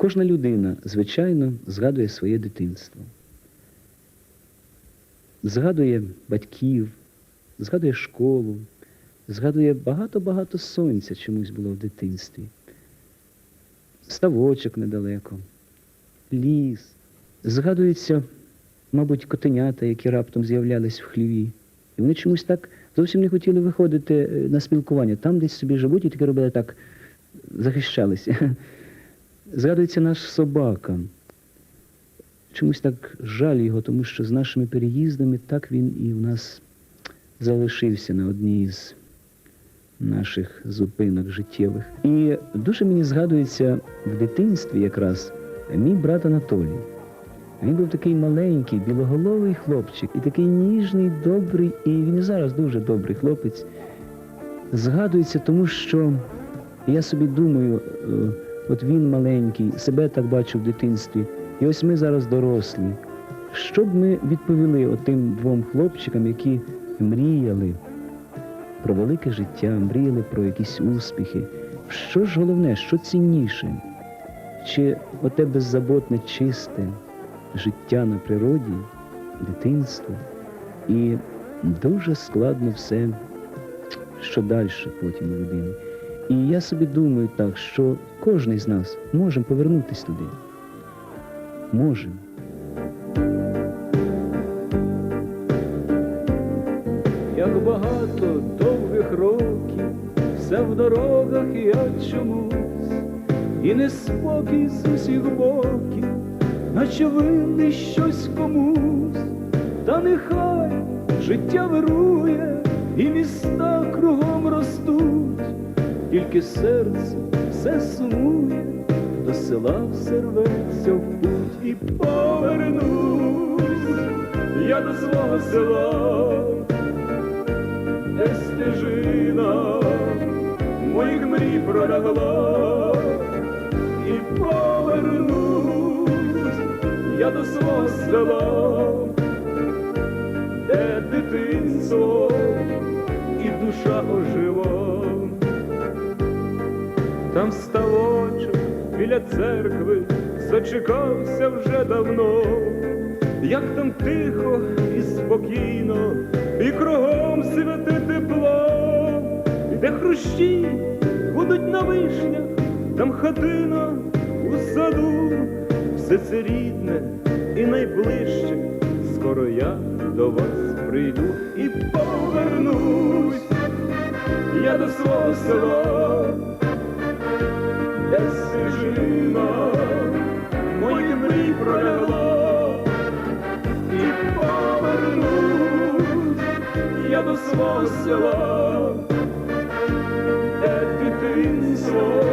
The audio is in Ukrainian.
Кожна людина, звичайно, згадує своє дитинство. Згадує батьків, згадує школу, згадує багато-багато сонця чомусь було в дитинстві. Ставочок недалеко, ліс. Згадуються, мабуть, котенята, які раптом з'являлись в хліві. І вони чомусь так зовсім не хотіли виходити е, на спілкування. Там десь собі живуть і таке робили так, захищалися. Згадується наш собака. Чомусь так жаль його, тому що з нашими переїздами так він і у нас залишився на одній з наших зупинок життєвих. І дуже мені згадується в дитинстві якраз мій брат Анатолій. Він був такий маленький, білоголовий хлопчик, і такий ніжний, добрий, і він і зараз дуже добрий хлопець. Згадується, тому що я собі думаю, е, от він маленький, себе так бачу в дитинстві, і ось ми зараз дорослі. Що б ми відповіли отим двом хлопчикам, які мріяли про велике життя, мріяли про якісь успіхи? Що ж головне, що цінніше? Чи оте беззаботне, чисте життя на природі, дитинство? І дуже складно все, що далі потім у людини. І я собі думаю так, що кожен з нас може повернутися туди. Можемо. Як багато довгих років, все в дорогах я чомусь, і неспокій з усіх боків, наче винний щось комусь, та нехай життя вирує, і міста кругом ростуть, тільки серце все сумує, до села все рветься в путь і повернусь. Я до свого села. Де стежина моїх мрій пролягла? І повернусь я до свого села, де дитинство ставочок біля церкви зачекався вже давно, як там тихо і спокійно, і кругом святе тепло, де хрущі будуть на вишнях, там хатина у саду, все це рідне і найближче, скоро я до вас прийду і повернусь. Я до свого села свіжина моїх мрій провела і повернусь я до свого села, де дитинство.